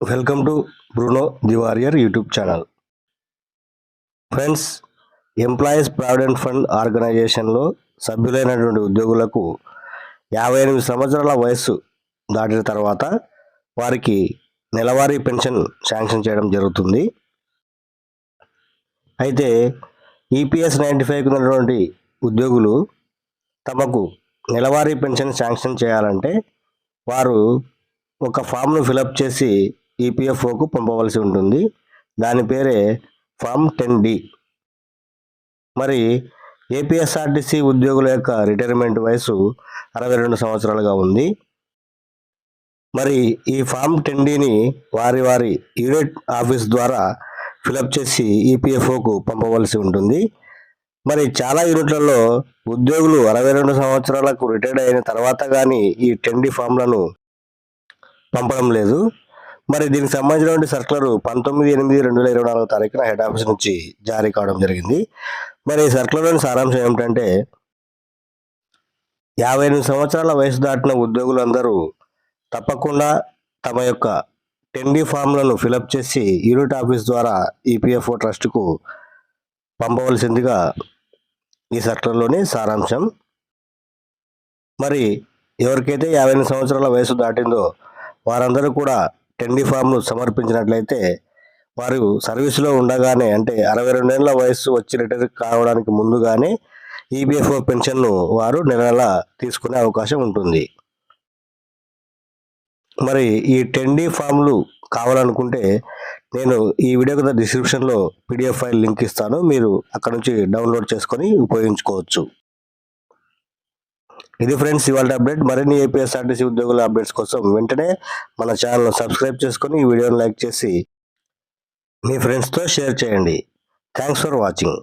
Welcome to Bruno the warrior YouTube channel. Friends employees provident fund ఆర్గనైజేషన్లో సభ్యులైనటువంటి ఉద్యోగులకు యాభై ఎనిమిది సంవత్సరాల వయస్సు దాటిన తర్వాత వారికి నెలవారీ పెన్షన్ శాంక్షన్ చేయడం జరుగుతుంది. అయితే ఈపీఎస్ నైంటీ ఫైవ్కి ఉన్నటువంటి ఉద్యోగులు తమకు నెలవారీ పెన్షన్ శాంక్షన్ చేయాలంటే వారు ఒక ఫామ్ను ఫిలప్ చేసి ఈపీఎఫ్ఓకు పంపవలసి ఉంటుంది. దాని పేరే ఫామ్ టెన్ డి. మరి ఏపీఎస్ఆర్టీసీ ఉద్యోగుల యొక్క రిటైర్మెంట్ వయసు అరవై రెండు సంవత్సరాలుగా ఉంది. మరి ఈ ఫామ్ టెన్ డిని వారి వారి యూనిట్ ఆఫీస్ ద్వారా ఫిలప్ చేసి ఈపీఎఫ్ఓకు పంపవలసి ఉంటుంది. మరి చాలా యూనిట్లలో ఉద్యోగులు అరవై రెండు సంవత్సరాలకు రిటైర్డ్ అయిన తర్వాత కానీ ఈ టెన్ డి ఫామ్లను పంపడం లేదు. మరి దీనికి సంబంధించిన సర్కులర్ పంతొమ్మిది ఎనిమిది రెండు వేల ఇరవై నాలుగో తారీఖున హెడ్ ఆఫీస్ నుంచి జారీ కావడం జరిగింది. మరి ఈ సర్కులర్లోని సారాంశం ఏమిటంటే యాభై ఎనిమిది సంవత్సరాల వయసు దాటిన ఉద్యోగులందరూ తప్పకుండా తమ యొక్క టెండీ ఫామ్లను ఫిలప్ చేసి యూనిట్ ఆఫీస్ ద్వారా ఈపీఎఫ్ఓ ట్రస్ట్కు పంపవలసిందిగా ఈ సర్కులర్లోని సారాంశం. మరి ఎవరికైతే యాభై ఎనిమిది సంవత్సరాల వయసు దాటిందో వారందరూ కూడా టెండీ ఫామ్ను సమర్పించినట్లయితే వారు సర్వీసులో ఉండగానే అంటే అరవై రెండేళ్ళ వయస్సు వచ్చి రిటైర్ కావడానికి ముందుగానే ఈబీఎఫ్ఓ పెన్షన్ను వారు నెల నెల తీసుకునే అవకాశం ఉంటుంది. మరి ఈ టెండీ ఫామ్లు కావాలనుకుంటే నేను ఈ వీడియో కింద డిస్క్రిప్షన్లో పీడిఎఫ్ ఫైల్ లింక్ ఇస్తాను. మీరు అక్కడ నుంచి డౌన్లోడ్ చేసుకొని ఉపయోగించుకోవచ్చు. ఇది ఫ్రెండ్స్ ఇవాళ అప్డేట్ మరిన్ని ఏపీఎస్ఆర్టీసీ ఉద్యోగుల అప్డేట్స్ కోసం వెంటనే మన ఛానల్ సబ్స్క్రైబ్ చేసుకొని ఈ వీడియోని లైక్ చేసి మీ ఫ్రెండ్స్తో షేర్ చేయండి. Thanks for watching